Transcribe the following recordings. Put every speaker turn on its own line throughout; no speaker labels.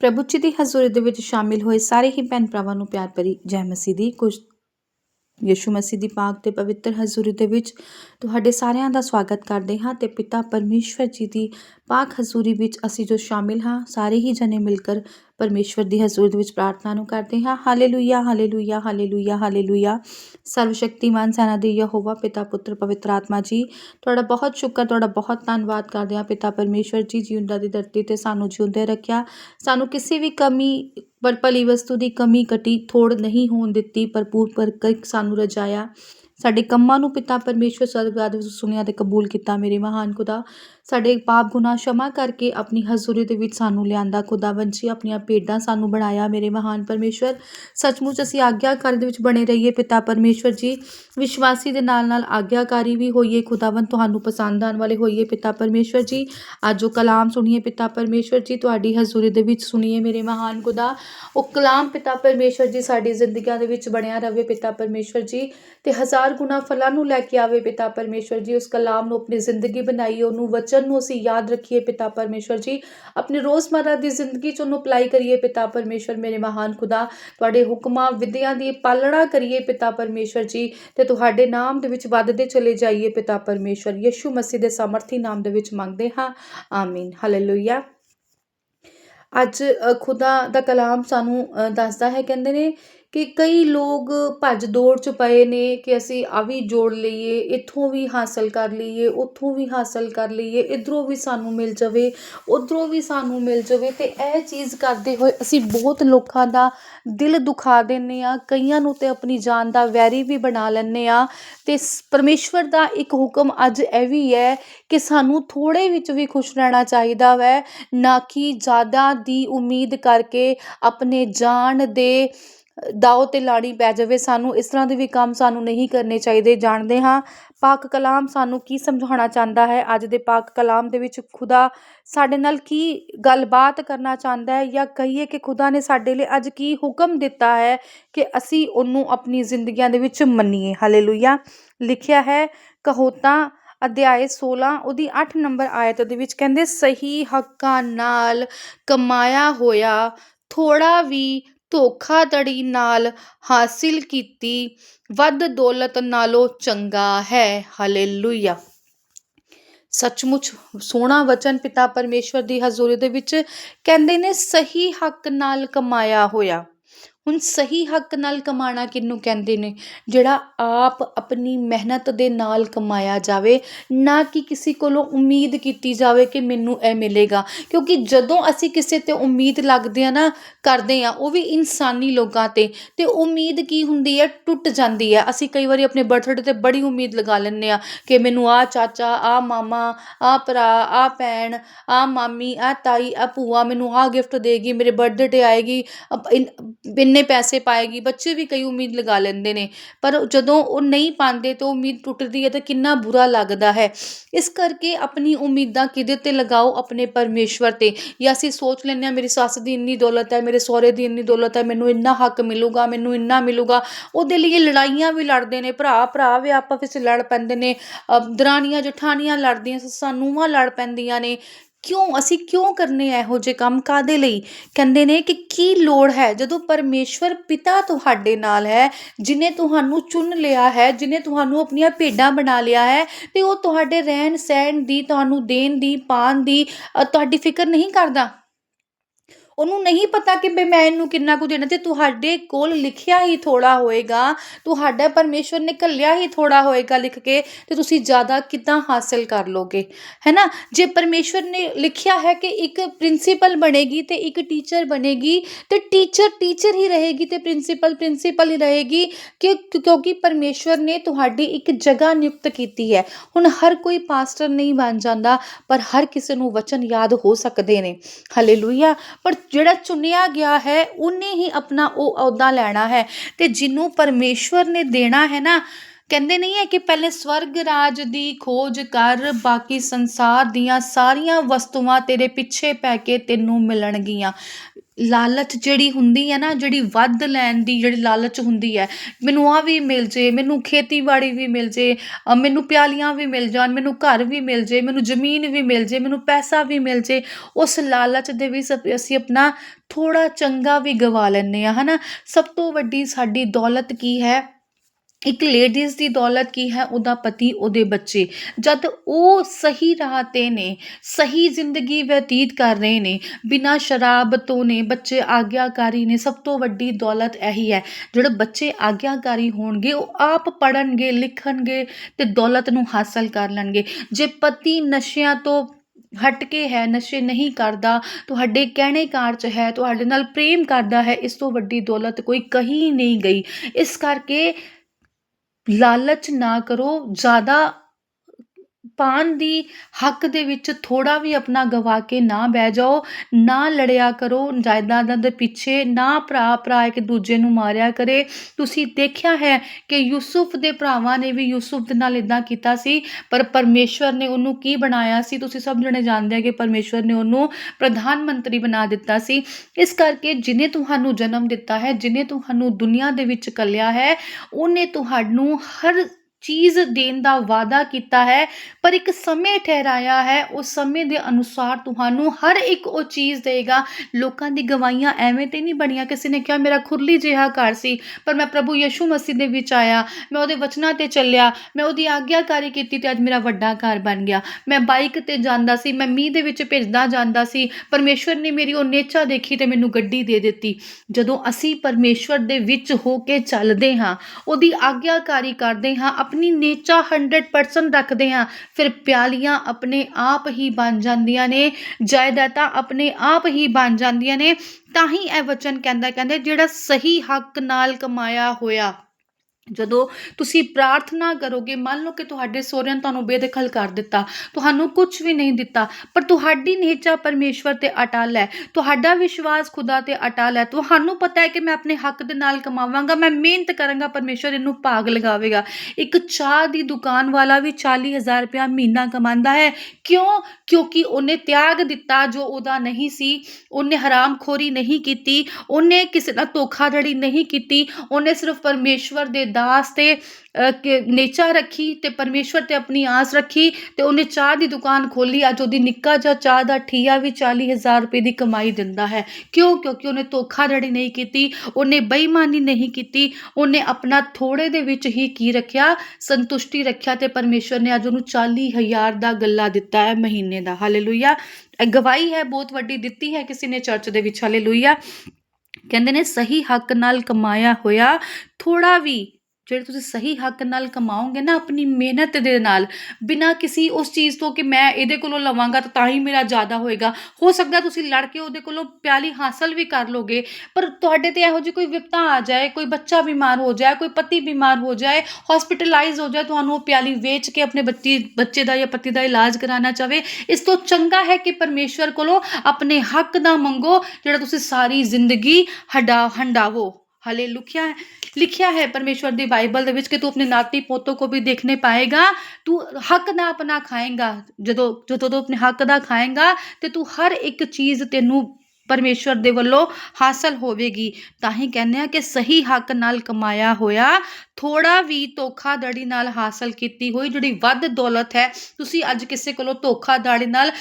ਪ੍ਰਭੂ ਜੀ ਦੀ ਹਜ਼ੂਰੀ ਦੇ ਵਿੱਚ ਸ਼ਾਮਿਲ ਹੋਏ ਸਾਰੇ ਹੀ ਭੈਣ ਭਰਾਵਾਂ ਨੂੰ ਪਿਆਰ ਭਰੀ ਜੈ ਮਸੀਹ ਦੀ ਕੁਝ ਯਿਸੂ ਮਸੀਹ ਦੀ ਪਾਕ ਤੇ ਪਵਿੱਤਰ ਹਜ਼ੂਰੀ ਦੇ ਵਿੱਚ ਤੁਹਾਡੇ ਸਾਰਿਆਂ ਦਾ ਸਵਾਗਤ ਕਰਦੇ ਹਾਂ ਤੇ ਪਿਤਾ ਪਰਮੇਸ਼ਵਰ ਜੀ ਦੀ ਪਾਕ ਹਜ਼ੂਰੀ ਵਿੱਚ ਅਸੀਂ ਜੋ ਸ਼ਾਮਿਲ ਹਾਂ, ਸਾਰੇ ਹੀ ਜਣੇ ਮਿਲ ਕਰ ਪਰਮੇਸ਼ਵਰ ਦੀ ਹਜ਼ੂਰੀ ਦੇ ਵਿੱਚ ਪ੍ਰਾਰਥਨਾ ਨੂੰ ਕਰਦੇ ਹਾਂ। Hallelujah hallelujah hallelujah hallelujah. ਸਰਵ ਸ਼ਕਤੀਮਾਨ ਸੈਨਾ ਦੇ ਯਹੋਵਾ, ਪਿਤਾ, ਪੁੱਤਰ, ਪਵਿੱਤਰ ਆਤਮਾ ਜੀ, ਤੁਹਾਡਾ ਬਹੁਤ ਸ਼ੁਕਰ, ਤੁਹਾਡਾ ਬਹੁਤ ਧੰਨਵਾਦ ਕਰਦੇ ਹਾਂ ਪਿਤਾ ਪਰਮੇਸ਼ਵਰ ਜੀ ਜਿਉਂਦਾ ਦੀ ਧਰਤੀ ਤੇ ਸਾਨੂੰ ਜਿਉਂਦੇ ਰੱਖਿਆ। ਸਾਨੂੰ ਕਿਸੇ ਵੀ ਕਮੀ, ਪਰ ਭਲੀ ਵਸਤੂ ਦੀ ਕਮੀ ਕਟੀ ਥੋੜ ਨਹੀਂ ਹੋਣ ਦਿੱਤੀ, ਭਰਪੂਰ ਕਰਕੇ ਸਾਨੂੰ ਰਜਾਇਆ। ਸਾਡੇ ਕੰਮਾਂ ਨੂੰ ਪਿਤਾ ਪਰਮੇਸ਼ਵਰ ਸਰਬਰਾਜ ਵਿੱਚ ਸੁਣਿਆ ਤੇ ਕਬੂਲ ਕੀਤਾ ਮੇਰੇ ਮਹਾਨ ਖੁਦਾ। ਸਾਡੇ ਪਾਪ ਗੁਨਾਹ ਸ਼ਮਾ ਕਰਕੇ ਆਪਣੀ ਹਜ਼ੂਰੀ ਦੇ ਵਿੱਚ ਸਾਨੂੰ ਲਿਆਂਦਾ ਖੁਦਾਵੰਜੀ ਆਪਣੀਆਂ ਭੇਡਾਂ ਸਾਨੂੰ ਬਣਾਇਆ ਮੇਰੇ ਮਹਾਨ ਪਰਮੇਸ਼ਵਰ। ਸੱਚਮੁੱਚ ਅਸੀਂ ਆਗਿਆਕਾਰੀ ਦੇ ਵਿੱਚ ਬਣੇ ਰਹੀਏ ਪਿਤਾ ਪਰਮੇਸ਼ਵਰ ਜੀ। ਵਿਸ਼ਵਾਸੀ ਦੇ ਨਾਲ ਨਾਲ ਆਗਿਆਕਾਰੀ ਵੀ ਹੋਈਏ, ਖੁਦਾਵੰਦ ਤੁਹਾਨੂੰ ਪਸੰਦ ਆਉਣ ਵਾਲੇ ਹੋਈਏ ਪਿਤਾ ਪਰਮੇਸ਼ਵਰ ਜੀ। ਅੱਜ ਉਹ ਕਲਾਮ ਸੁਣੀਏ ਪਿਤਾ ਪਰਮੇਸ਼ਵਰ ਜੀ, ਤੁਹਾਡੀ ਹਜ਼ੂਰੀ ਦੇ ਵਿੱਚ ਸੁਣੀਏ ਮੇਰੇ ਮਹਾਨ ਖੁਦਾ। ਉਹ ਕਲਾਮ ਪਿਤਾ ਪਰਮੇਸ਼ਵਰ ਜੀ ਸਾਡੀ ਜ਼ਿੰਦਗੀਆਂ ਦੇ ਵਿੱਚ ਬਣਿਆ ਰਹੇ ਪਿਤਾ ਪਰਮੇਸ਼ਵਰ ਜੀ। ਤੇ ਹਜ਼ਾਰ ਗੁਣਾ ਫਲਾਂ ਨੂੰ ਲੈ ਕੇ ਆਵੇ ਪਿਤਾ ਪਰਮੇਸ਼ਵਰ ਜੀ ਉਸ ਕਲਾਮ ਨੂੰ ਆਪਣੀ ਜ਼ਿੰਦਗੀ ਬਣਾਈਏ ਉਹਨੂੰ ਵਚਨ ਨੂੰ ਅਸੀਂ ਯਾਦ ਰੱਖੀਏ ਪਿਤਾ ਪਰਮੇਸ਼ਵਰ ਜੀ। ਆਪਣੇ ਰੋਜ਼ਮਰਰਾ ਦੀ ਜ਼ਿੰਦਗੀ 'ਚ ਉਹਨੂੰ ਅਪਲਾਈ ਕਰੀਏ ਪਿਤਾ ਪਰਮੇਸ਼ਵਰ ਮੇਰੇ ਮਹਾਨ ਖੁਦਾ। ਤੁਹਾਡੇ ਹੁਕਮਾਂ ਵਿਧੀਆਂ ਦੀ ਪਾਲਣਾ ਕਰੀਏ ਪਿਤਾ ਪਰਮੇਸ਼ਵਰ ਜੀ ਤੇ ਤੁਹਾਡੇ ਨਾਮ ਦੇ ਵਿੱਚ ਵੱਧਦੇ ਚਲੇ ਜਾਈਏ ਪਿਤਾ ਪਰਮੇਸ਼ਵਰ। ਯਿਸੂ ਮਸੀਹ ਦੇ ਸਮਰਥੀ ਨਾਮ ਦੇ ਵਿੱਚ ਮੰਗਦੇ ਹਾਂ। ਆਮੀਨ। ਹਾਲੇਲੂਇਆ। ਅੱਜ ਅ, ਖੁਦਾ ਦਾ ਕਲਾਮ ਸਾਨੂੰ ਅ, ਦੱਸਦਾ ਹੈ ਕਹਿੰਦੇ ਨੇ ਕਿ ਕਈ ਲੋਕ ਭੱਜ ਦੌੜ ਚ ਪਏ ਨੇ ਕਿ ਅਸੀਂ ਆ ਵੀ ਜੋੜ ਲਈਏ, ਇੱਥੋਂ ਵੀ ਹਾਸਲ ਕਰ ਲਈਏ, ਉੱਥੋਂ ਵੀ ਹਾਸਲ ਕਰ ਲਈਏ, ਇੱਧਰੋਂ ਵੀ ਸਾਨੂੰ ਮਿਲ ਜਾਵੇ, ਉੱਧਰੋਂ ਵੀ ਸਾਨੂੰ ਮਿਲ ਜਾਵੇ ਅਤੇ ਇਹ ਚੀਜ਼ ਕਰਦੇ ਹੋਏ ਅਸੀਂ ਬਹੁਤ ਲੋਕਾਂ ਦਾ ਦਿਲ ਦੁਖਾ ਦਿੰਦੇ ਹਾਂ, ਕਈਆਂ ਨੂੰ ਤਾਂ ਆਪਣੀ ਜਾਨ ਦਾ ਵੈਰੀ ਵੀ ਬਣਾ ਲੈਂਦੇ ਹਾਂ ਅਤੇ ਸ- ਪਰਮੇਸ਼ਵਰ ਦਾ ਇੱਕ ਹੁਕਮ ਅੱਜ ਇਹ ਵੀ ਹੈ ਕਿ ਸਾਨੂੰ ਥੋੜ੍ਹੇ ਵਿੱਚ ਵੀ ਖੁਸ਼ ਰਹਿਣਾ ਚਾਹੀਦਾ ਵੈ, ਨਾ ਕਿ ਜ਼ਿਆਦਾ ਦੀ ਉਮੀਦ ਕਰਕੇ ਆਪਣੇ ਜਾਨ ਦੇ ਦਾਅ ਤੇ ਲਾਣੀ ਪੈ ਜਾਵੇ, ਸਾਨੂੰ ਇਸ ਤਰ੍ਹਾਂ ਦੇ ਵੀ ਕੰਮ ਸਾਨੂੰ ਨਹੀਂ ਕਰਨੇ ਚਾਹੀਦੇ। ਜਾਣਦੇ ਹਾਂ ਪਾਕ ਕਲਾਮ ਸਾਨੂੰ ਕੀ ਸਮਝਾਉਣਾ ਚਾਹੁੰਦਾ ਹੈ? ਅੱਜ ਦੇ ਪਾਕ ਕਲਾਮ ਦੇ ਵਿੱਚ ਖੁਦਾ ਸਾਡੇ ਨਾਲ ਕੀ ਗੱਲਬਾਤ ਕਰਨਾ ਚਾਹੁੰਦਾ ਹੈ? ਜਾਂ ਕਹੀਏ ਕਿ ਖੁਦਾ ਨੇ ਸਾਡੇ ਲਈ ਅੱਜ ਕੀ ਹੁਕਮ ਦਿੱਤਾ ਹੈ ਕਿ ਅਸੀਂ ਉਹਨੂੰ ਆਪਣੀ ਜ਼ਿੰਦਗੀਆਂ ਦੇ ਵਿੱਚ ਮੰਨੀਏ? ਹਾਲੇਲੂਇਆ। ਲਿਖਿਆ ਹੈ ਕਹੋਤਾ ਅਧਿਆਏ 16 ਉਹਦੀ 8 ਨੰਬਰ ਆਇਤ ਦੇ ਵਿੱਚ ਕਹਿੰਦੇ, ਸਹੀ ਹੱਕਾਂ ਨਾਲ ਕਮਾਇਆ ਹੋਇਆ ਥੋੜਾ ਵੀ ਧੋਖਾਧੜੀ ਨਾਲ ਹਾਸਿਲ ਕੀਤੀ, ਵੱਧ ਦੌਲਤ ਨਾਲੋਂ ਚੰਗਾ ਹੈ। ਹਾਲੇਲੂਇਆ। ਸੱਚਮੁੱਚ ਸੋਹਣਾ ਵਚਨ ਪਿਤਾ ਪਰਮੇਸ਼ਵਰ ਦੀ ਹਜ਼ੂਰੀ ਦੇ ਵਿੱਚ ਕਹਿੰਦੇ ਨੇ, ਸਹੀ ਹੱਕ ਨਾਲ ਕਮਾਇਆ ਹੋਇਆ। ਹੁਣ ਸਹੀ ਹੱਕ ਨਾਲ ਕਮਾਉਣਾ ਕਿਹਨੂੰ ਕਹਿੰਦੇ ਨੇ? ਜਿਹੜਾ ਆਪ ਆਪਣੀ ਮਿਹਨਤ ਦੇ ਨਾਲ ਕਮਾਇਆ ਜਾਵੇ, ਨਾ ਕਿ ਕਿਸੇ ਕੋਲੋਂ ਉਮੀਦ ਕੀਤੀ ਜਾਵੇ ਕਿ ਮੈਨੂੰ ਇਹ ਮਿਲੇਗਾ। ਕਿਉਂਕਿ ਜਦੋਂ ਅਸੀਂ ਕਿਸੇ ਤੇ ਉਮੀਦ ਲੱਗਦੇ ਆ ਨਾ, ਕਰਦੇ ਆ, ਉਹ ਵੀ ਇਨਸਾਨੀ ਲੋਕਾਂ ਤੇ। ਤੇ ਉਮੀਦ ਕੀ ਹੁੰਦੀ ਹੈ? ਟੁੱਟ ਜਾਂਦੀ ਹੈ। ਅਸੀਂ ਕਈ ਵਾਰੀ ਆਪਣੇ ਬਰਥਡੇ ਤੇ ਬੜੀ ਉਮੀਦ ਲਗਾ ਲੈਂਦੇ ਆ ਕਿ ਮੈਨੂੰ ਆ ਚਾਚਾ ਆ ਮਾਮਾ ਆ ਭਰਾ ਆ ਭੈਣ ਆ ਮਾਮੀ ਆ ਤਾਈ ਆ ਭੂਆ ਮੈਨੂੰ ਆ ਗਿਫਟ ਦੇਗੀ, ਮੇਰੇ ਬਰਥਡੇ ਤੇ ਆਏਗੀ ਇਨ- ਇੰਨੇ ਪੈਸੇ ਪਾਏਗੀ, ਬੱਚੇ ਵੀ ਕਈ ਉਮੀਦ ਲਗਾ ਲੈਂਦੇ ਨੇ, ਪਰ ਜਦੋਂ ਉਹ ਨਹੀਂ ਪਾਉਂਦੇ ਤਾਂ ਉਮੀਦ ਟੁੱਟਦੀ ਹੈ ਤਾਂ ਕਿੰਨਾ ਬੁਰਾ ਲੱਗਦਾ ਹੈ। ਇਸ ਕਰਕੇ ਆਪਣੀ ਉਮੀਦਾਂ ਕਿਹਦੇ ਤੇ ਲਗਾਓ? ਆਪਣੇ ਪਰਮੇਸ਼ਵਰ ਤੇ। ਜਾਂ ਅਸੀਂ ਸੋਚ ਲੈਂਦੇ ਹਾਂ, ਮੇਰੀ ਸੱਸ ਦੀ ਇੰਨੀ ਦੌਲਤ ਹੈ, ਮੇਰੇ ਸਹੁਰੇ ਦੀ ਇੰਨੀ ਦੌਲਤ ਹੈ, ਮੈਨੂੰ ਇੰਨਾ ਹੱਕ ਮਿਲੂਗਾ, ਮੈਨੂੰ ਇੰਨਾ ਮਿਲੂਗਾ। ਉਹਦੇ ਲਈ ਲੜਾਈਆਂ ਵੀ ਲੜਦੇ ਨੇ, ਭਰਾ ਭਰਾ ਵੀ ਆਪਸ ਵਿੱਚ ਲੜ ਪੈਂਦੇ ਨੇ। ਦਰਾਣੀਆਂ, ਜਠਾਣੀਆਂ ਲੜਦੀਆਂ, ਸੱਸਾਂ ਨੂੰਹਾਂ ਲੜ ਪੈਂਦੀਆਂ ਨੇ। ਕਿਉਂ ਅਸੀਂ ਕਿਉਂ ਕਰਨੇ ਆ ਇਹੋ ਜਿਹੇ ਕੰਮ? ਕਾਦੇ ਲਈ? ਕਹਿੰਦੇ ਨੇ ਕਿ ਕੀ ਲੋੜ ਹੈ ਜਦੋਂ ਪਰਮੇਸ਼ਵਰ ਪਿਤਾ ਤੁਹਾਡੇ ਨਾਲ ਹੈ ਜਿਨੇ ਤੁਹਾਨੂੰ ਚੁਣ ਲਿਆ ਹੈ ਜਿਨੇ ਤੁਹਾਨੂੰ ਆਪਣੀਆਂ ਭੇਡਾਂ ਬਣਾ ਲਿਆ ਹੈ ਤੇ ਉਹ ਤੁਹਾਡੇ ਰਹਿਣ ਸਹਿਣ ਦੀ ਤੁਹਾਨੂੰ ਦੇਣ ਦੀ ਪਾਣ ਦੀ ਅ, ਤੁਹਾਡੀ ਫਿਕਰ ਨਹੀਂ ਕਰਦਾ? ਉਹਨੂੰ ਨਹੀਂ ਪਤਾ ਕਿ ਵੀ ਮੈਂ ਇਹਨੂੰ ਕਿੰਨਾ ਕੁ ਦੇਣਾ ਤੇ ਤੁਹਾਡੇ ਕੋਲ ਲਿਖਿਆ ਹੀ ਥੋੜਾ ਹੋਏਗਾ, ਤੁਹਾਡਾ ਪਰਮੇਸ਼ਵਰ ਨੇ ਘੱਲਿਆ ਹੀ ਥੋੜਾ ਹੋਏਗਾ ਲਿਖ ਕੇ ਤੇ ਤੁਸੀਂ ਜ਼ਿਆਦਾ ਕਿੱਦਾਂ ਹਾਸਲ ਕਰ ਲੋਗੇ ਹੈ ਨਾ ਜੇ ਪਰਮੇਸ਼ਵਰ ਨੇ ਲਿਖਿਆ ਹੈ ਕਿ ਇੱਕ ਪ੍ਰਿੰਸੀਪਲ ਬਣੇਗੀ ਤੇ ਇੱਕ ਟੀਚਰ ਬਣੇਗੀ ਤੇ ਟੀਚਰ ਟੀਚਰ ਹੀ ਰਹੇਗੀ ਤੇ ਪ੍ਰਿੰਸੀਪਲ ਪ੍ਰਿੰਸੀਪਲ ਹੀ ਰਹੇਗੀ ਕਿ ਕਿਉਂਕਿ ਪਰਮੇਸ਼ਵਰ ਨੇ ਤੁਹਾਡੀ ਇੱਕ ਜਗ੍ਹਾ ਨਿਯੁਕਤ ਕੀਤੀ ਹੈ। ਹੁਣ ਹਰ ਕੋਈ ਪਾਸਟਰ ਨਹੀਂ ਬਣ ਜਾਂਦਾ, ਪਰ ਹਰ ਕਿਸੇ ਨੂੰ ਵਚਨ ਯਾਦ ਹੋ ਸਕਦੇ ਨੇ। ਹਾਲੇਲੂਇਆ ਪਰ ਜਿਹੜਾ ਚੁਣਿਆ ਗਿਆ ਹੈ, ਉਹਨੇ ਹੀ ਆਪਣਾ ਉਹ ਅਹੁਦਾ ਲੈਣਾ ਹੈ ਤੇ ਜਿਹਨੂੰ ਪਰਮੇਸ਼ਵਰ ਨੇ ਦੇਣਾ ਹੈ ਨਾ, ਕਹਿੰਦੇ ਨਹੀਂ ਹੈ ਕਿ ਪਹਿਲੇ ਸਵਰਗ ਰਾਜ ਦੀ ਖੋਜ ਕਰ, ਬਾਕੀ ਸੰਸਾਰ ਦੀਆਂ ਸਾਰੀਆਂ ਵਸਤੂਆਂ ਤੇਰੇ ਪਿੱਛੇ ਪੈ ਕੇ ਤੈਨੂੰ ਮਿਲਣਗੀਆਂ। ਲਾਲਚ ਜਿਹੜੀ ਹੁੰਦੀ ਹੈ ਨਾ, ਜਿਹੜੀ ਵੱਧ ਲੈਣ ਦੀ ਜਿਹੜੀ ਲਾਲਚ ਹੁੰਦੀ ਹੈ, ਮੈਨੂੰ ਆਹ ਵੀ ਮਿਲ ਜੇ, ਮੈਨੂੰ ਖੇਤੀਬਾੜੀ ਵੀ ਮਿਲ ਜੇ ਮੈਨੂੰ ਪਿਆਲੀਆਂ ਵੀ ਮਿਲ ਜਾਣ, ਮੈਨੂੰ ਘਰ ਵੀ ਮਿਲ ਜੇ, ਮੈਨੂੰ ਜ਼ਮੀਨ ਵੀ ਮਿਲ ਜੇ, ਮੈਨੂੰ ਪੈਸਾ ਵੀ ਮਿਲ ਜੇ, ਉਸ ਲਾਲਚ ਦੇ ਵਿੱਚ ਅਪ- ਅਸੀਂ ਆਪਣਾ ਥੋੜ੍ਹਾ ਚੰਗਾ ਵੀ ਗਵਾ ਲੈਂਦੇ ਹਾਂ ਹੈ ਨਾ ਸਭ ਤੋਂ ਵੱਡੀ ਸਾਡੀ ਦੌਲਤ ਕੀ ਹੈ? ਇੱਕ ਲੇਡੀਜ਼ ਦੀ ਦੌਲਤ ਕੀ ਹੈ? ਉਹਦਾ ਪਤੀ, ਉਹਦੇ ਬੱਚੇ। ਜਦ ਉਹ ਸਹੀ ਰਾਹ ਤੇ ਨੇ, ਸਹੀ ਜ਼ਿੰਦਗੀ ਬਤੀਤ ਕਰ ਰਹੇ ਨੇ, ਬਿਨਾਂ ਸ਼ਰਾਬ ਤੋਂ ਨੇ, ਬੱਚੇ ਆਗਿਆਕਾਰੀ ਨੇ, ਸਭ ਤੋਂ ਵੱਡੀ ਦੌਲਤ ਇਹੀ ਹੈ। ਜਿਹੜੇ ਬੱਚੇ ਆਗਿਆਕਾਰੀ ਹੋਣਗੇ, ਉਹ ਆਪ ਪੜਨਗੇ ਲਿਖਣਗੇ ਤੇ ਦੌਲਤ ਨੂੰ ਹਾਸਲ ਕਰ ਲੈਣਗੇ। ਜੇ ਪਤੀ ਨਸ਼ਿਆਂ ਤੋਂ ਹਟ ਕੇ ਹੈ, ਨਸ਼ੇ ਨਹੀਂ ਕਰਦਾ, ਤੁਹਾਡੇ ਕਹਿਣੇ ਕਾਰ ਚ ਹੈ, ਤੁਹਾਡੇ ਨਾਲ ਪ੍ਰੇਮ ਕਰਦਾ ਹੈ, ਇਸ ਤੋਂ ਵੱਡੀ ਦੌਲਤ ਕੋਈ ਕਹੀ ਨਹੀਂ ਗਈ। ਇਸ ਕਰਕੇ ਲਾਲਚ ਨਾ ਕਰੋ ਜ਼ਿਆਦਾ ਪਾਣ ਦੀ ਹੱਕ ਦੇ ਵਿੱਚ ਥੋੜ੍ਹਾ ਵੀ ਆਪਣਾ ਗਵਾ ਕੇ ਨਾ ਬਹਿ ਜਾਓ, ਨਾ ਲੜਿਆ ਕਰੋ, ਜਾਇਦਾਦਾਂ ਦੇ ਪਿੱਛੇ ਨਾ ਭਰਾ ਭਰਾ ਇੱਕ ਦੂਜੇ ਨੂੰ ਮਾਰਿਆ ਕਰੇ। ਤੁਸੀਂ ਦੇਖਿਆ ਹੈ ਕਿ ਯੂਸੁਫ ਦੇ ਭਰਾਵਾਂ ਨੇ ਵੀ ਯੂਸੁਫ ਦੇ ਨਾਲ ਇਦਾਂ ਕੀਤਾ ਸੀ, ਪਰ ਪਰਮੇਸ਼ਵਰ ਨੇ ਉਹਨੂੰ ਕੀ ਬਣਾਇਆ ਸੀ? ਤੁਸੀਂ ਸਭ ਜਣੇ ਜਾਣਦੇ ਆ ਕਿ ਪਰਮੇਸ਼ਵਰ ਨੇ ਉਹਨੂੰ ਪ੍ਰਧਾਨ ਮੰਤਰੀ ਬਣਾ ਦਿੱਤਾ ਸੀ। ਇਸ ਕਰਕੇ ਜਿਨੇ ਤੁਹਾਨੂੰ ਜਨਮ ਦਿੱਤਾ ਹੈ, ਜਿਨੇ ਤੁਹਾਨੂੰ ਦੁਨੀਆ ਦੇ ਵਿੱਚ ਕੱਲਿਆ ਹੈ, ਉਹਨੇ ਤੁਹਾਨੂੰ ਹਰ ਚੀਜ਼ ਦੇਣ ਦਾ ਵਾਅਦਾ ਕੀਤਾ ਹੈ, ਪਰ ਇੱਕ ਸਮੇਂ ਠਹਿਰਾਇਆ ਹੈ, ਉਸ ਸਮੇਂ ਦੇ ਅਨੁਸਾਰ ਤੁਹਾਨੂੰ ਹਰ ਇੱਕ ਉਹ ਚੀਜ਼ ਦੇਗਾ। ਲੋਕਾਂ ਦੀ ਗਵਾਹੀਆਂ ਐਵੇਂ ਤੇ ਨਹੀਂ ਬਣੀਆਂ। ਕਿਸੇ ਨੇ ਕਿਹਾ, ਮੇਰਾ ਖੁਰਲੀ ਜਿਹਾ ਘਰ ਸੀ, ਪਰ ਮੈਂ ਪ੍ਰਭੂ ਯਸ਼ੂ ਮਸੀਹ ਦੇ ਵਿੱਚ ਆਇਆ। ਮੈਂ ਉਹਦੇ ਵਚਨਾਂ ਤੇ ਚੱਲਿਆ। ਮੈਂ ਉਹਦੀ ਆਗਿਆਕਾਰੀ ਕੀਤੀ ਤੇ ਅੱਜ ਮੇਰਾ ਵੱਡਾ ਘਰ ਬਣ ਗਿਆ। ਮੈਂ ਬਾਈਕ ਤੇ ਜਾਂਦਾ ਸੀ, ਮੈਂ ਮੀਂਹ ਦੇ ਵਿੱਚ ਭਿੱਜਦਾ ਜਾਂਦਾ ਸੀ। ਪਰਮੇਸ਼ਵਰ ਨੇ ਮੇਰੀ ਉਹ ਨੇਚਾ ਦੇਖੀ ਤੇ ਮੈਨੂੰ ਗੱਡੀ ਦੇ ਦਿੱਤੀ। ਜਦੋਂ ਅਸੀਂ ਪਰਮੇਸ਼ਵਰ ਦੇ ਵਿੱਚ ਹੋ ਕੇ ਚੱਲਦੇ ਹਾਂ, ਉਹਦੀ ਆਗਿਆਕਾਰੀ ਕਰਦੇ ਹਾਂ ਆਪਣੀ ਨੇਚਾ 100% ਰੱਖਦੇ ਹਾਂ। ਫਿਰ ਪਿਆਲੀਆਂ ਆਪਣੇ ਆਪ ਹੀ ਬਣ ਜਾਂਦੀਆਂ ਨੇ, ਜਾਇਦਾਦਾਂ ਆਪਣੇ ਆਪ ਹੀ ਬਣ ਜਾਂਦੀਆਂ ਨੇ। ਤਾਂ ਹੀ ਇਹ ਵਚਨ ਕਹਿੰਦਾ ਕਹਿੰਦੇ ਜਿਹੜਾ ਸਹੀ ਹੱਕ ਨਾਲ ਕਮਾਇਆ ਹੋਇਆ। ਜਦੋਂ ਤੁਸੀਂ ਪ੍ਰਾਰਥਨਾ ਕਰੋਗੇ, ਮੰਨ ਲਓ ਕਿ ਤੁਹਾਡੇ ਸਹੁਰਿਆਂ ਨੇ ਤੁਹਾਨੂੰ ਬੇਦਖਲ ਕਰ ਦਿੱਤਾ, ਤੁਹਾਨੂੰ ਕੁਝ ਵੀ ਨਹੀਂ ਦਿੱਤਾ, ਪਰ ਤੁਹਾਡੀ ਨੇਚਾ ਪਰਮੇਸ਼ਵਰ ਤੇ ਅਟਲ ਹੈ, ਤੁਹਾਡਾ ਵਿਸ਼ਵਾਸ ਖੁਦਾ ਤੇ ਅਟਲ ਹੈ, ਤੁਹਾਨੂੰ ਪਤਾ ਹੈ ਕਿ ਮੈਂ ਆਪਣੇ ਹੱਕ ਦੇ ਨਾਲ ਕਮਾਵਾਂਗਾ, ਮੈਂ ਮਿਹਨਤ ਕਰਾਂਗਾ, ਪਰਮੇਸ਼ਵਰ ਇਹਨੂੰ ਭਾਗ ਲਗਾਵੇਗਾ। ਇੱਕ ਚਾਹ ਦੀ ਦੁਕਾਨ ਵਾਲਾ ਵੀ 40000 ਰੁਪਇਆ ਮਹੀਨਾ ਕਮਾਉਂਦਾ ਹੈ। ਕਿਉਂ? ਕਿਉਂਕਿ ਉਹਨੇ ਤਿਆਗ ਦਿੱਤਾ ਜੋ ਉਹਦਾ ਨਹੀਂ ਸੀ, ਉਹਨੇ ਹਰਾਮਖੋਰੀ ਨਹੀਂ ਕੀਤੀ, ਉਹਨੇ ਕਿਸੇ ਨਾਲ ਧੋਖਾਧੜੀ ਨਹੀਂ ਕੀਤੀ, ਉਹਨੇ ਸਿਰਫ ਪਰਮੇਸ਼ਵਰ ਦੇ ਦਾਸ ਤੇ ਕਿ ਨੇਚਾ ਰੱਖੀ ਤੇ ਪਰਮੇਸ਼ਵਰ ਤੇ ਆਪਣੀ ਆਸ ਰੱਖੀ ਤੇ ਉਹਨੇ ਚਾਹ ਦੀ ਦੁਕਾਨ ਖੋਲੀ ਅੱਜ ਉਹਦੀ ਨਿੱਕਾ ਜਿਹਾ ਚਾਹ ਦਾ ਠੀਆ ਵੀ 40000 ਰੁਪਏ ਦੀ ਕਮਾਈ ਦਿੰਦਾ ਹੈ ਕਿਉਂ ਕਿਉਂਕਿ ਉਹਨੇ ਧੋਖਾਧੜੀ ਨਹੀਂ ਕੀਤੀ ਉਹਨੇ ਬੇਈਮਾਨੀ ਨਹੀਂ ਕੀਤੀ ਉਹਨੇ ਆਪਣਾ ਥੋੜੇ ਦੇ ਵਿੱਚ ਹੀ ਕੀ ਰੱਖਿਆ ਸੰਤੁਸ਼ਟੀ ਰੱਖਿਆ ਤੇ ਪਰਮੇਸ਼ਵਰ ਨੇ ਅੱਜ ਉਹਨੂੰ 40000 ਦਾ ਗੱਲਾ ਦਿੱਤਾ ਹੈ ਮਹੀਨੇ ਦਾ ਹਾਲੇਲੂਇਆ ਇਹ ਗਵਾਹੀ ਹੈ ਬਹੁਤ ਵੱਡੀ ਦਿੱਤੀ ਹੈ ਕਿਸੇ ਨੇ ਚਰਚ ਦੇ ਵਿੱਚ ਹਾਲੇਲੂਇਆ ਕਹਿੰਦੇ ਨੇ ਸਹੀ ਹੱਕ ਨਾਲ ਕਮਾਇਆ ਹੋਇਆ ਥੋੜਾ ਵੀ ਜਿਹੜੇ ਤੁਸੀਂ ਸਹੀ ਹੱਕ ਨਾਲ ਕਮਾਓਗੇ ਨਾ ਆਪਣੀ ਮਿਹਨਤ ਦੇ ਨਾਲ, ਬਿਨਾਂ ਕਿਸੇ ਉਸ ਚੀਜ਼ ਤੋਂ ਕਿ ਮੈਂ ਇਹਦੇ ਕੋਲੋਂ ਲਵਾਂਗਾ ਤਾਂ ਤਾਂ ਹੀ ਮੇਰਾ ਜ਼ਿਆਦਾ ਹੋਏਗਾ। ਹੋ ਸਕਦਾ ਤੁਸੀਂ ਲੜ ਕੇ ਉਹਦੇ ਕੋਲੋਂ ਪਿਆਲੀ ਹਾਸਲ ਵੀ ਕਰ ਲੋਗੇ, ਪਰ ਤੁਹਾਡੇ ਤੇ ਇਹੋ ਜਿਹੀ ਕੋਈ ਵਿਪਤਾ ਆ ਜਾਏ, ਕੋਈ ਬੱਚਾ ਬਿਮਾਰ ਹੋ ਜਾਏ, ਕੋਈ ਪਤੀ ਬਿਮਾਰ ਹੋ ਜਾਏ ਹਸਪੀਟਲਾਈਜ਼ ਹੋ ਜਾਏ, ਤੁਹਾਨੂੰ ਉਹ ਪਿਆਲੀ ਵੇਚ ਕੇ ਆਪਣੇ ਬੱਚੀ ਬੱਚੇ ਦਾ ਜਾਂ ਪਤੀ ਦਾ ਇਲਾਜ ਕਰਾਉਣਾ ਚਾਹਵੇ ਇਸ ਤੋਂ ਚੰਗਾ ਹੈ ਕਿ ਪਰਮੇਸ਼ਵਰ ਕੋਲੋਂ ਆਪਣੇ ਹੱਕ ਦਾ ਮੰਗੋ, ਜਿਹੜਾ ਤੁਸੀਂ ਸਾਰੀ ਜ਼ਿੰਦਗੀ ਹੰਡਾ ਹੰਡਾਵੋ ਹਲੇ ਲਿਖਿਆ ਹੈ लिखा है परमेश्वर दी बाइबल ਦੇ ਵਿੱਚ ਕਿ ਤੂੰ ਆਪਣੇ ਨਾਤੀ ਪੋਤੋं को भी देखने पाएगा ਤੂੰ ਹੱਕ ਦਾ ਆਪਣਾ ਖਾਏਗਾ ਜਦੋਂ ਜਦੋਂ ਤੂੰ ਆਪਣੇ ਹੱਕ ਦਾ ਖਾਏਗਾ ਤੇ ਤੂੰ ਹਰ ਇੱਕ ਚੀਜ਼ ਤੈਨੂੰ ਪਰਮੇਸ਼ਵਰ ਦੇ ਵੱਲੋਂ ਹਾਸਲ ਹੋਵੇਗੀ ਤਾਂ ਹੀ ਕਹਿੰਦੇ ਆ ਕਿ ਸਹੀ ਹੱਕ ਨਾਲ ਕਮਾਇਆ ਹੋਇਆ ਥੋੜਾ ਵੀ ਧੋਖਾਧੜੀ ਨਾਲ ਹਾਸਲ ਕੀਤੀ ਹੋਈ ਜਿਹੜੀ ਵੱਧ ਦੌਲਤ ਹੈ ਤੁਸੀਂ ਅੱਜ ਕਿਸੇ ਕੋਲੋਂ ਧੋਖਾਧੜੀ ਨਾਲ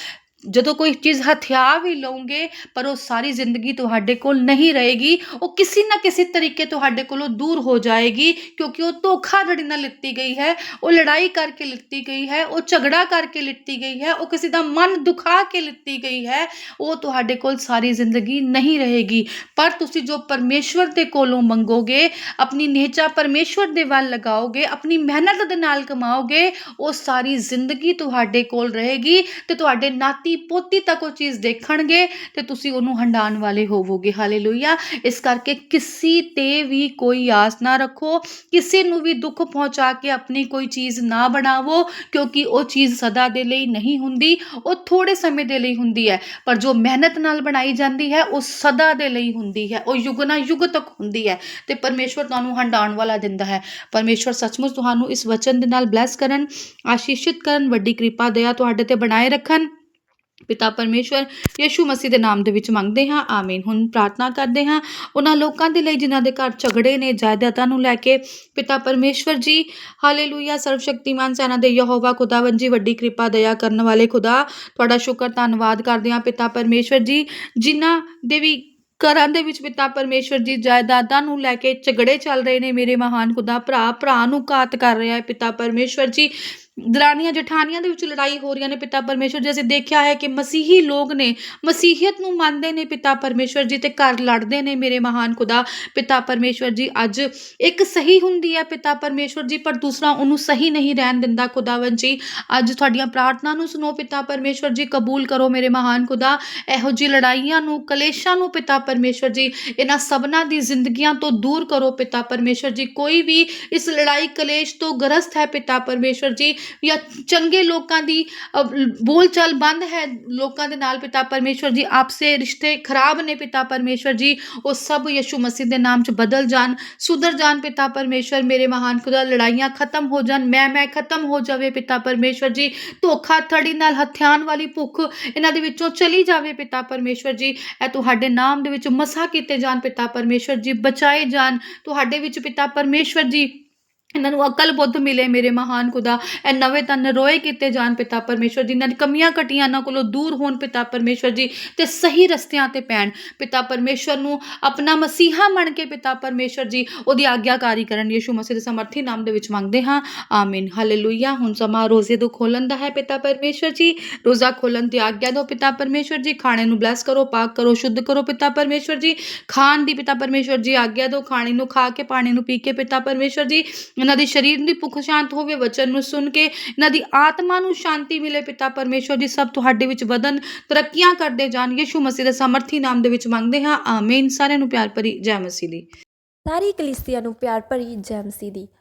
ਜਦੋਂ ਕੋਈ ਚੀਜ਼ ਹਥਿਆ ਵੀ ਲਓਗੇ ਪਰ ਉਹ ਸਾਰੀ ਜ਼ਿੰਦਗੀ ਤੁਹਾਡੇ ਕੋਲ ਨਹੀਂ ਰਹੇਗੀ ਉਹ ਕਿਸੇ ਨਾ ਕਿਸੇ ਤਰੀਕੇ ਤੁਹਾਡੇ ਕੋਲੋਂ ਦੂਰ ਹੋ ਜਾਏਗੀ ਕਿਉਂਕਿ ਉਹ ਧੋਖਾਧੜੀ ਨਾਲ ਲਿੱਤੀ ਗਈ ਹੈ ਉਹ ਲੜਾਈ ਕਰਕੇ ਲਿੱਤੀ ਗਈ ਹੈ ਉਹ ਝਗੜਾ ਕਰਕੇ ਲਿੱਤੀ ਗਈ ਹੈ ਉਹ ਕਿਸੇ ਦਾ ਮਨ ਦੁਖਾ ਕੇ ਲਿੱਤੀ ਗਈ ਹੈ ਉਹ ਤੁਹਾਡੇ ਕੋਲ ਸਾਰੀ ਜ਼ਿੰਦਗੀ ਨਹੀਂ ਰਹੇਗੀ ਪਰ ਤੁਸੀਂ ਜੋ ਪਰਮੇਸ਼ਵਰ ਦੇ ਕੋਲੋਂ ਮੰਗੋਗੇ ਆਪਣੀ ਨੇਚਾ ਪਰਮੇਸ਼ਵਰ ਦੇ ਵੱਲ ਲਗਾਓਗੇ ਆਪਣੀ ਮਿਹਨਤ ਦੇ ਨਾਲ ਕਮਾਓਗੇ ਉਹ ਸਾਰੀ ਜ਼ਿੰਦਗੀ ਤੁਹਾਡੇ ਕੋਲ ਰਹੇਗੀ ਤੇ ਤੁਹਾਡੇ ਨਾਤੀ ਪੋਤੀ ਤੱਕ ਉਹ ਚੀਜ਼ ਦੇਖਣਗੇ ਤੇ ਤੁਸੀਂ ਉਹਨੂੰ ਹੰਡਾਣ ਵਾਲੇ ਹੋਵੋਗੇ। ਹਾਲੇਲੂਇਆ। ਇਸ ਕਰਕੇ ਕਿਸੇ ਤੇ ਵੀ ਕੋਈ ਆਸ ਨਾ ਰੱਖੋ। ਕਿਸੇ ਨੂੰ ਵੀ ਦੁੱਖ ਪਹੁੰਚਾ ਕੇ ਆਪਣੀ ਕੋਈ ਚੀਜ਼ ਨਾ ਬਣਾਵੋ, ਕਿਉਂਕਿ ਉਹ ਚੀਜ਼ ਸਦਾ ਦੇ ਲਈ ਨਹੀਂ ਹੁੰਦੀ, ਉਹ ਥੋੜੇ ਸਮੇਂ ਦੇ ਲਈ ਹੁੰਦੀ ਹੈ। ਪਰ ਜੋ ਮਿਹਨਤ ਨਾਲ ਬਣਾਈ ਜਾਂਦੀ ਹੈ, ਉਹ ਸਦਾ ਦੇ ਲਈ ਹੁੰਦੀ ਹੈ। ਉਹ ਯੁਗਨਾ ਯੁੱਗ ਤੱਕ ਹੁੰਦੀ ਹੈ। ਤੇ ਪਰਮੇਸ਼ਵਰ ਤੁਹਾਨੂੰ ਹੰਡਾਉਣ ਵਾਲਾ ਦਿੰਦਾ ਹੈ। ਪਰਮੇਸ਼ਵਰ ਸੱਚਮੁੱਚ ਤੁਹਾਨੂੰ ਇਸ ਵਚਨ ਦੇ ਨਾਲ ਬਲੈਸ ਕਰਨ, ਆਸ਼ੀਸ਼ਿਤ ਕਰਨ, ਵੱਡੀ ਕਿਰਪਾ, ਦਇਆ ਤੁਹਾਡੇ ਤੇ ਬਣਾਏ ਰੱਖਣ। ਪਿਤਾ ਪਰਮੇਸ਼ਵਰ ਯਿਸੂ ਮਸੀਹ ਦੇ ਨਾਮ ਦੇ ਵਿੱਚ ਮੰਗਦੇ ਹਾਂ, ਆਮੀਨ। ਹੁਣ ਪ੍ਰਾਰਥਨਾ ਕਰਦੇ ਹਾਂ, ਉਹਨਾਂ ਲੋਕਾਂ ਦੇ ਲਈ ਜਿਨ੍ਹਾਂ ਦੇ ਘਰ ਝਗੜੇ ਨੇ, ਜਾਇਦਾਦਾਂ ਨੂੰ ਲੈ ਕੇ, ਪਿਤਾ ਪਰਮੇਸ਼ਵਰ ਜੀ, ਹਾਲੇਲੂਇਆ, ਸਰਵਸ਼ਕਤੀਮਾਨ ਸੈਨਾ ਦੇ ਯਹੋਵਾ ਖੁਦਾਵੰਦ ਜੀ, ਵੱਡੀ ਕਿਰਪਾ, ਦਇਆ ਕਰਨ ਵਾਲੇ ਖੁਦਾ, ਤੁਹਾਡਾ ਸ਼ੁਕਰ, ਧੰਨਵਾਦ ਕਰਦੇ ਹਾਂ ਪਿਤਾ ਪਰਮੇਸ਼ਵਰ ਜੀ, ਜਿਨ੍ਹਾਂ ਦੇ ਵੀ ਘਰਾਂ ਦੇ ਵਿੱਚ ਪਿਤਾ ਪਰਮੇਸ਼ਵਰ ਜੀ ਜਾਇਦਾਦਾਂ ਨੂੰ ਲੈ ਕੇ ਝਗੜੇ ਚੱਲ ਰਹੇ ਨੇ, ਮੇਰੇ ਮਹਾਨ ਖੁਦਾ, ਭਰਾ ਭਰਾ ਨੂੰ ਘਾਤ ਕਰ ਰਿਹਾ ਹੈ ਪਿਤਾ ਪਰਮੇਸ਼ਵਰ ਜੀ। ਦਰਾਨੀਆਂ ਜਠਾਨੀਆਂ ਦੇ ਵਿੱਚ ਲੜਾਈ ਹੋ ਰਹੀਆਂ ਨੇ ਪਿਤਾ ਪਰਮੇਸ਼ਵਰ ਜੀ। ਅਸੀਂ ਦੇਖਿਆ ਹੈ ਕਿ ਮਸੀਹੀ ਲੋਕ ਨੇ ਮਸੀਹੀਅਤ ਨੂੰ ਮੰਨਦੇ ਨੇ ਪਿਤਾ ਪਰਮੇਸ਼ਵਰ ਜੀ ਤੇ ਘਰ ਲੜਦੇ ਨੇ। ਮੇਰੇ ਮਹਾਨ ਖੁਦਾ, ਪਿਤਾ ਪਰਮੇਸ਼ਵਰ ਜੀ, ਅੱਜ ਇੱਕ ਸਹੀ ਹੁੰਦੀ ਹੈ ਪਿਤਾ ਪਰਮੇਸ਼ਵਰ ਜੀ, ਪਰ ਦੂਸਰਾ ਉਹਨੂੰ ਸਹੀ ਨਹੀਂ ਰਹਿਣ ਦਿੰਦਾ ਖੁਦਾਵੰਦ ਜੀ। ਅੱਜ ਤੁਹਾਡੀਆਂ ਪ੍ਰਾਰਥਨਾ ਨੂੰ ਸੁਣੋ ਪਿਤਾ ਪਰਮੇਸ਼ਵਰ ਜੀ, ਕਬੂਲ ਕਰੋ ਮੇਰੇ ਮਹਾਨ ਖੁਦਾ। ਇਹੋ ਜਿਹੀ ਲੜਾਈਆਂ ਨੂੰ, ਕਲੇਸ਼ਾਂ ਨੂੰ ਪਿਤਾ ਪਰਮੇਸ਼ਵਰ ਜੀ, ਇਹਨਾਂ ਸਭਨਾਂ ਦੀ ਜ਼ਿੰਦਗੀਆਂ ਤੋਂ ਦੂਰ ਕਰੋ ਪਿਤਾ ਪਰਮੇਸ਼ਵਰ ਜੀ। ਕੋਈ ਵੀ ਇਸ ਲੜਾਈ ਕਲੇਸ਼ ਤੋਂ ਗ੍ਰਸਤ ਹੈ ਪਿਤਾ ਪਰਮੇਸ਼ਵਰ ਜੀ ਜਾਂ ਚੰਗੇ ਲੋਕਾਂ ਦੀ ਬੋਲਚਾਲ ਬੰਦ ਹੈ ਲੋਕਾਂ ਦੇ ਨਾਲ ਪਿਤਾ ਪਰਮੇਸ਼ਵਰ ਜੀ, ਆਪਸੇ ਰਿਸ਼ਤੇ ਖਰਾਬ ਨੇ ਪਿਤਾ ਪਰਮੇਸ਼ਵਰ ਜੀ, ਉਹ ਸਭ ਯਿਸੂ ਮਸੀਹ ਦੇ ਨਾਮ 'ਚ ਬਦਲ ਜਾਣ, ਸੁਧਰ ਜਾਣ ਪਿਤਾ ਪਰਮੇਸ਼ਵਰ, ਮੇਰੇ ਮਹਾਨ ਖੁਦਾ, ਲੜਾਈਆਂ ਖਤਮ ਹੋ ਜਾਣ, ਮੈਂ ਮੈਂ ਖਤਮ ਹੋ ਜਾਵੇ ਪਿਤਾ ਪਰਮੇਸ਼ਵਰ ਜੀ, ਧੋਖਾ ਥੜੀ ਨਾਲ ਹਥਿਆਨ ਵਾਲੀ ਭੁੱਖ ਇਹਨਾਂ ਦੇ ਵਿੱਚੋਂ ਚਲੀ ਜਾਵੇ ਪਿਤਾ ਪਰਮੇਸ਼ਵਰ ਜੀ, ਇਹ ਤੁਹਾਡੇ ਨਾਮ ਦੇ ਵਿੱਚ ਮਸਾ ਕੀਤੇ ਜਾਣ ਪਿਤਾ ਪਰਮੇਸ਼ਵਰ ਜੀ, ਬਚਾਏ ਜਾਣ, ਤੁਹਾਡੇ ਵਿੱਚ ਪਿਤਾ ਪਰਮੇਸ਼ਵਰ ਜੀ ਇਹਨਾਂ ਨੂੰ ਅਕਲ ਬੁੱਧ ਮਿਲੇ ਮੇਰੇ ਮਹਾਨ ਖੁਦਾ। ਇਹ ਨਵੇਂ ਤਾਂ ਰੋਏ ਕੀਤੇ ਜਾਣ ਪਿਤਾ ਪਰਮੇਸ਼ਵਰ ਇਹਨਾਂ ਦੀ ਕਮੀਆਂ ਕਟੀਆਂ ਇਹਨਾਂ ਕੋਲੋਂ ਦੂਰ ਹੋਣ ਪਿਤਾ ਪਰਮੇਸ਼ਵਰ ਜੀ ਤੇ ਸਹੀ ਰਸਤਿਆਂ ਤੇ ਪੈਣ। ਪਿਤਾ ਪਰਮੇਸ਼ਵਰ ਨੂੰ ਆਪਣਾ ਮਸੀਹਾ ਮੰਨ ਕੇ ਪਿਤਾ ਪਰਮੇਸ਼ਵਰ ਜੀ ਉਹਦੀ ਆਗਿਆਕਾਰੀ ਕਰਨ। ਯਿਸੂ ਮਸੀਹ ਦੇ ਸਮਰਥੀ ਨਾਮ ਦੇ ਵਿੱਚ ਮੰਗਦੇ ਹਾਂ। ਆਮੀਨ। ਹਾਲੇਲੂਇਆ। ਹੁਣ ਸਮਾਂ ਰੋਜ਼ੇ ਤੋਂ ਖੋਲਣ ਦਾ ਹੈ ਪਿਤਾ ਪਰਮੇਸ਼ਵਰ ਜੀ। ਰੋਜ਼ਾ ਖੋਲਣ ਦੀ ਆਗਿਆ ਦਿਓ ਪਿਤਾ ਪਰਮੇਸ਼ਵਰ ਜੀ। ਖਾਣੇ ਨੂੰ ਬਲੈਸ ਕਰੋ, ਪਾਕ ਕਰੋ, ਸ਼ੁੱਧ ਕਰੋ ਪਿਤਾ ਪਰਮੇਸ਼ਵਰ ਜੀ। ਖਾਣ ਦੀ ਪਿਤਾ ਪਰਮੇਸ਼ਵਰ ਜੀ ਆਗਿਆ ਦਿਓ। ਖਾਣੇ ਨੂੰ ਖਾ ਕੇ, ਪਾਣੀ ਨੂੰ ਪੀ ਕੇ ਪਿਤਾ ਪਰਮੇਸ਼ਵਰ ਜੀ। ਇਹਨਾਂ ਦੀ ਸਰੀਰ ਦੀ ਭੁੱਖ ਸ਼ਾਂਤ ਹੋਵੇ, ਵਚਨ ਨੂੰ ਸੁਣ ਕੇ ਇਹਨਾਂ ਦੀ ਆਤਮਾ ਨੂੰ ਸ਼ਾਂਤੀ ਮਿਲੇ, ਪਿਤਾ ਪਰਮੇਸ਼ਵਰ ਜੀ ਸਭ ਤੁਹਾਡੇ ਵਿੱਚ ਵਧਨ ਤਰੱਕੀਆਂ ਕਰਦੇ ਜਾਣ, ਯਿਸੂ ਮਸੀਹ ਦੇ ਸਮਰਥੀ ਨਾਮ ਦੇ ਵਿੱਚ ਮੰਗਦੇ ਹਾਂ, ਆਮੀਨ। ਸਾਰਿਆਂ ਨੂੰ ਪਿਆਰ ਭਰੀ ਜੈ ਮਸੀਹ ਦੀ।
ਸਾਰੀ ਕਲੀਸਿਆ ਨੂੰ ਪਿਆਰ ਭਰੀ ਜੈ ਮਸੀਹ ਦੀ।